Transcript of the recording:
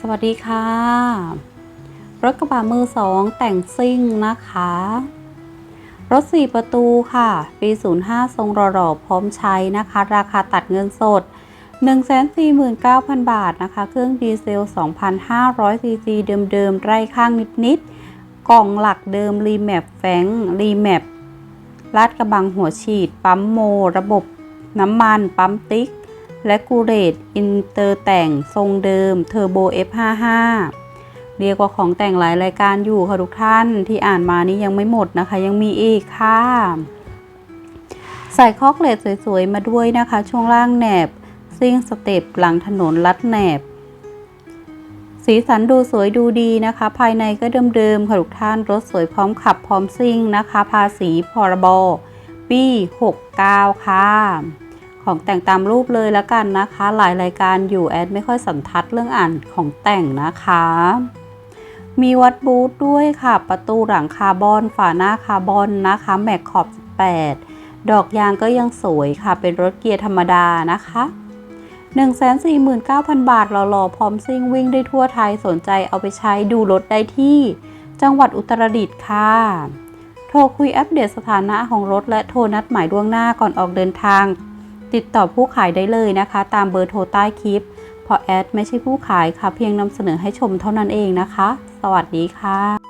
สวัสดีค่ะ รถกระบะมือสองแต่งซิ่งนะคะ รถ 4 ประตูค่ะ ปี 05 ทรงหล่อๆพร้อมใช้นะคะ ราคาตัดเงินสด 149,000 บาทนะคะ เครื่องดีเซล 2,500 ซีซีเดิมๆ ไร่ข้างนิดๆ กล่องหลักเดิม รีแมปแฟงรีแมปลาดกระบังหัวฉีด ปั๊มโม ระบบน้ำมัน ปั๊มติ๊ก และกูเรตอินเตอร์แต่งทรงเดิมเทอร์โบ F55 เรียกว่าของแต่งหลายรายการอยู่ค่ะทุกท่านที่อ่านมานี้ยังไม่หมดนะคะ ยังมีอีกค่ะ ใส่คอกเลสสวยๆ มาด้วยนะคะ ช่วงล่างแหนบซิ่งสเต็ปหลังถนนลัดแหนบ สีสันดูสวยดูดีนะคะ ภายในก็เดิมๆค่ะทุกท่านรถสวยพร้อมขับพร้อมซิ่งนะคะ ภาษีพรบปี 69 ค่ะ ของแต่งตามรูปเลยแล้วกันนะคะ หลายรายการอยู่แอดไม่ค่อยสันทัดเรื่องอ่านของแต่งนะคะ มีวัดบูธด้วยค่ะ ประตูหลังคาร์บอน ฝาหน้าคาร์บอนนะคะ แม็กขอบ 18 ดอกยางก็ยังสวยค่ะ เป็นรถเกียร์ธรรมดานะคะ149,000 บาทหล่อๆพร้อมซิ่งวิ่งได้ทั่วไทยสนใจเอาไปใช้ดูรถได้ที่ จังหวัดอุตรดิตถ์ค่ะ โทรคุยอัปเดตสถานะของรถและโทรนัดหมายล่วงหน้าก่อนออกเดินทาง ติดต่อผู้ขายได้เลยนะคะ ตามเบอร์โทรใต้คลิปเพราะแอดไม่ใช่ผู้ขายค่ะ เพียงนำเสนอให้ชมเท่านั้นเองนะคะ สวัสดีค่ะ